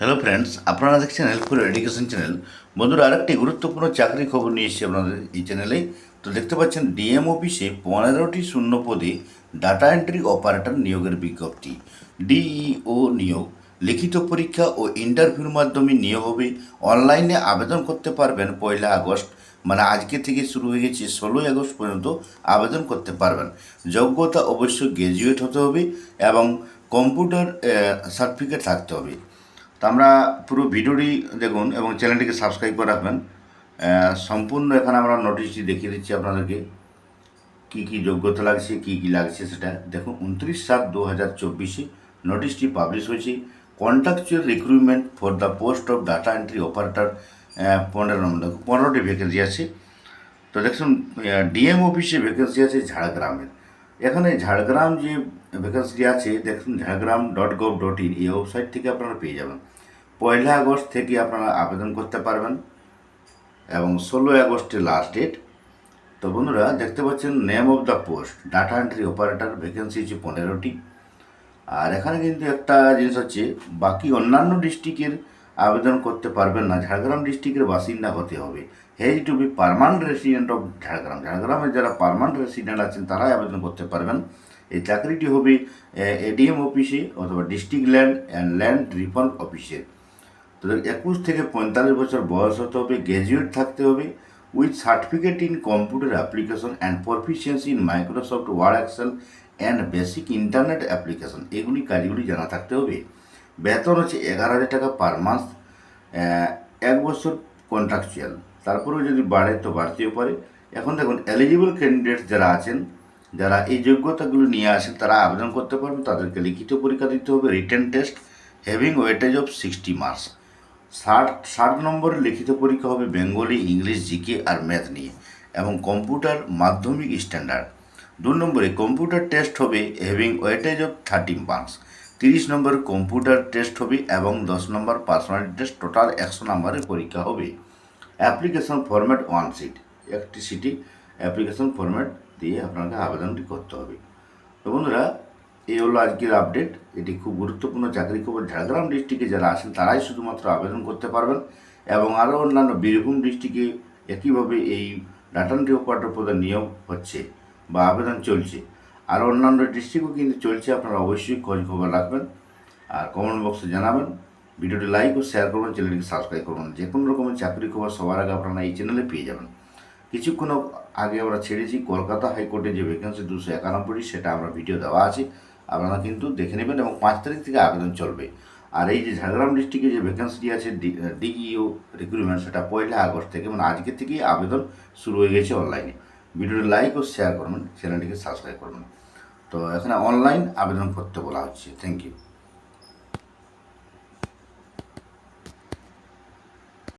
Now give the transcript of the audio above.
Hello friends আপনারা দেখছেন helpful education channel বন্ধুরা, আরেকটি গুরুত্বপূর্ণ চাকরি খবর নিয়ে এসেছি আপনাদের এই চ্যানেলে তো দেখতে পাচ্ছেন ডিএম অফিসে পনেরোটি শূন্য পদে ডাটা এন্ট্রি অপারেটর নিয়োগের বিজ্ঞপ্তি। ডিইও নিয়োগ, লিখিত পরীক্ষা ও ইন্টারভিউর মাধ্যমে নিয়োগ হবে। অনলাইনে আবেদন করতে পারবেন পয়লা আগস্ট মানে আজকে থেকে শুরু হয়ে গেছে ষোলোই আগস্ট পর্যন্ত আবেদন করতে পারবেন। যোগ্যতা অবশ্যই গ্র্যাজুয়েট হতে হবে এবং কম্পিউটার সার্টিফিকেট থাকতে হবে। তো আমরা পুরো ভিডিওটি দেখুন এবং চ্যানেলটিকে সাবস্ক্রাইব করে রাখবেন। সম্পূর্ণ এখানে আমরা নোটিশটি দেখিয়ে দিচ্ছি আপনাদেরকে। কী কী যোগ্যতা লাগছে, কী কী লাগছে সেটা দেখুন। উনত্রিশ সাত দু হাজার চব্বিশে নোটিশটি পাবলিশ হয়েছে। Contractual recruitment for the post of data entry operator পনেরো নম্বর পনেরোটি ভ্যাকেন্সি আছে। তো দেখুন ডিএম অফিসে ভ্যাকেন্সি আছে ঝাড়গ্রামের। এখানে ঝাড়গ্রাম যে ভ্যাকেন্সি আছে, দেখুন, Jhargram dot gov dot in এই ওয়েবসাইট থেকে আপনারা পেয়ে যাবেন। পয়লা আগস্ট থেকে আপনারা আবেদন করতে পারবেন এবং ষোলোই আগস্টে লাস্ট ডেট তো বন্ধুরা, দেখতে পাচ্ছেন name of the post data entry operator vacancy হচ্ছে পনেরোটি। আর এখানে কিন্তু একটা জিনিস হচ্ছে, বাকি অন্যান্য ডিস্ট্রিক্টের আবেদন করতে পারবেন না, ঝাড়গ্রাম ডিস্ট্রিক্টের বাসিন্দা হতে হবে। Has to be permanent resident of Jhargram, ঝাড়গ্রামের যারা পারমানেন্ট রেসিডেন্ট আছেন, তারাই আবেদন করতে পারবেন। এই চাকরিটি হবে এডিএম অফিসে অথবা district land and land refund অফিসে তো একুশ থেকে পঁয়তাল্লিশ বছর বয়স হতে হবে গ্র্যাজুয়েট থাকতে হবে with certificate in computer application and proficiency in Microsoft Word Excel and basic internet application এগুলি কাজগুলি জানা থাকতে হবে। বেতন হচ্ছে এগারো হাজার টাকা পার মান্থ এক বছর কন্ট্রাকচুয়াল তারপরেও যদি বাড়ে তো বাড়তেও পারে। এখন দেখুন এলিজিবল ক্যান্ডিডেট যারা আছেন, যারা এই যোগ্যতাগুলো নিয়ে আসেন, তারা আবেদন করতে পারবেন, তাদেরকে লিখিত পরীক্ষা দিতে হবে written test having weightage of sixty marks ষাট ষাট নম্বরের লিখিত পরীক্ষা হবে বেঙ্গলি, ইংলিশ, জিকে আর ম্যাথ নিয়ে এবং কম্পিউটার মাধ্যমিক স্ট্যান্ডার্ড। দু নম্বরে কম্পিউটার টেস্ট হবে having weightage of thirty marks তিরিশ নম্বর কম্পিউটার টেস্ট হবে এবং দশ নম্বর পার্সোনালিটি টেস্ট টোটাল একশো নম্বরের পরীক্ষা হবে। অ্যাপ্লিকেশন ফরম্যাট ওয়ান সিট একটি সিটি অ্যাপ্লিকেশন ফরম্যাট দিয়ে আপনাকে আবেদনটি করতে হবে। তো বন্ধুরা এই হলো আজকের আপডেট এটি খুব গুরুত্বপূর্ণ। চাকরি খবর ঝাড়গ্রাম ডিস্ট্রিক্টে যারা আছেন, তারাই শুধুমাত্র আবেদন করতে পারবেন এবং আরও অন্যান্য বীরভূম ডিস্ট্রিক্টে একইভাবে এই ডাটান্টি অপারেটর পদে নিয়োগ হচ্ছে বা আবেদন চলছে। আর অন্যান্য ডিস্ট্রিক্টও কিন্তু চলছে। আপনারা অবশ্যই খোঁজ খবর রাখবেন আর কমেন্ট বক্সে জানাবেন। ভিডিওটি লাইক ও শেয়ার করবেন চ্যানেলটিকে সাবস্ক্রাইব করবেন। যে কোনো রকমের চাকরি খবর সবার আগে আপনারা এই চ্যানেলে পেয়ে যাবেন। কিছুক্ষণ আগে আমরা ছেড়েছি, কলকাতা হাইকোর্টে যে ভ্যাকেন্সি দুশো একানব্বইটি, সেটা আমরা ভিডিও দেওয়া আছে। আপনারা কিন্তু দেখে নেবেন এবং পাঁচ তারিখ থেকে আবেদন চলবে। আর এই যে ঝাড়গ্রাম ডিস্ট্রিক্টে যে ভ্যাকেন্সিটি আছে ডিইও রিক্রুটমেন্ট সেটা পয়লা আগস্ট থেকে মানে আজকে থেকেই আবেদন শুরু হয়ে গেছে অনলাইনে ভিডিওটি লাইক ও শেয়ার করবেন চ্যানেলটিকে সাবস্ক্রাইব করবেন। তো এখানে অনলাইন আবেদন করতে বলা হচ্ছে। Thank you